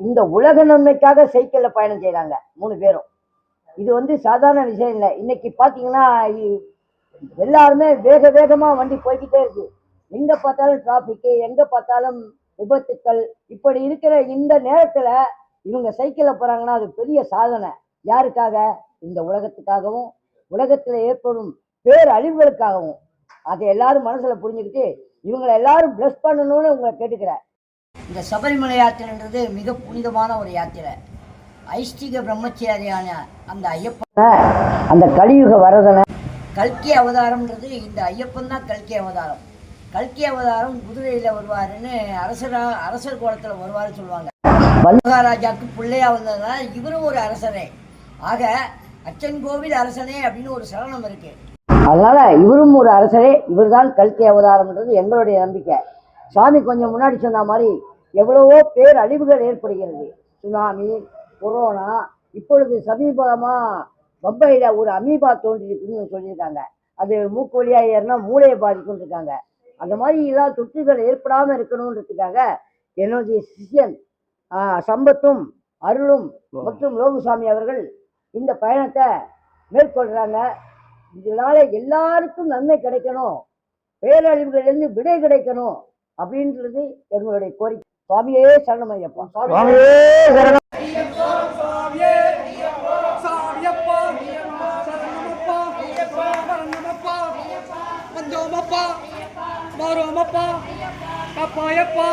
இந்த உலக நன்மைக்காக சைக்கிளில் பயணம் செய்கிறாங்க மூணு பேரும். இது வந்து சாதாரண விஷயம் இல்லை. இன்னைக்கு பார்த்தீங்கன்னா எல்லாருமே வேக வேகமாக வண்டி போய்கிட்டே இருக்கு. எங்கே பார்த்தாலும் டிராஃபிக்கு எங்கே பார்த்தாலும் விபத்துக்கள். இப்படி இருக்கிற இந்த நேரத்தில் இவங்க சைக்கிளில் போகிறாங்கன்னா அது பெரிய சாதனை. யாருக்காக? இந்த உலகத்துக்காகவும் உலகத்தில் ஏற்படும் பேர் அழிவுகளுக்காகவும் அதை எல்லாரும் மனசில் புரிஞ்சுக்கிட்டு இவங்களை எல்லாரும் பிளஸ் பண்ணணும்னு உங்களை கேட்டுக்கிறேன். இந்த சபரிமலை யாத்திரைன்றது மிக புனிதமான ஒரு யாத்திரை. ஐஷ்டிக பிரம்மச்சாரியான அந்த ஐயப்பன் அந்த கலியுக வரதனை. கல்கி அவதாரம்ன்றது இந்த ஐயப்பன் தான் கல்கி அவதாரம். கல்கி அவதாரம் குதிரையில் வருவாருன்னு அரசரா அரசர் கோலத்தில் வருவாருன்னு சொல்லுவாங்க. மகாராஜாக்கு பிள்ளையா வந்ததுனால இவரும் ஒரு அரசரே. ஆக அச்சன் கோவில் அரசனே அப்படின்னு ஒரு சரணம் இருக்கு. அதனால இவரும் ஒரு அரசரே இவர்தான் கல்கி அவதாரம்ன்றது எங்களுடைய நம்பிக்கை. சுவாமி கொஞ்சம் முன்னாடி சொன்ன மாதிரி எவ்வளவோ பேர் அழிவுகள் ஏற்படுகிறது. சுனாமி கொரோனா இப்பொழுது சமீபமாக பம்பையில் ஒரு அமீபா தோன்றிருக்குன்னு சொல்லியிருக்காங்க. அது மூக்கு வழியாக ஏறினா மூளையை பாதிக்கும்னு இருக்காங்க அந்த மாதிரி ஏதாவது தொற்றுகள் ஏற்படாமல் இருக்கணுன்றதுக்காக என்னுடைய சிஷ்யன் சம்பத்தும் அருளும் மற்றும் லோகுசாமி அவர்கள் இந்த பயணத்தை மேற்கொள்கிறாங்க இதனால எல்லாருக்கும் நன்மை கிடைக்கணும். பேரழிவுகளிலிருந்து விடை கிடைக்கணும் அப்படின்றது எங்களுடைய கோரிக்கை. சுவாமியே சரணம். ஐயப்பா சுவாமியே. சரணம் வந்தோமப்பா மாறோமப்பா அப்பாயப்பா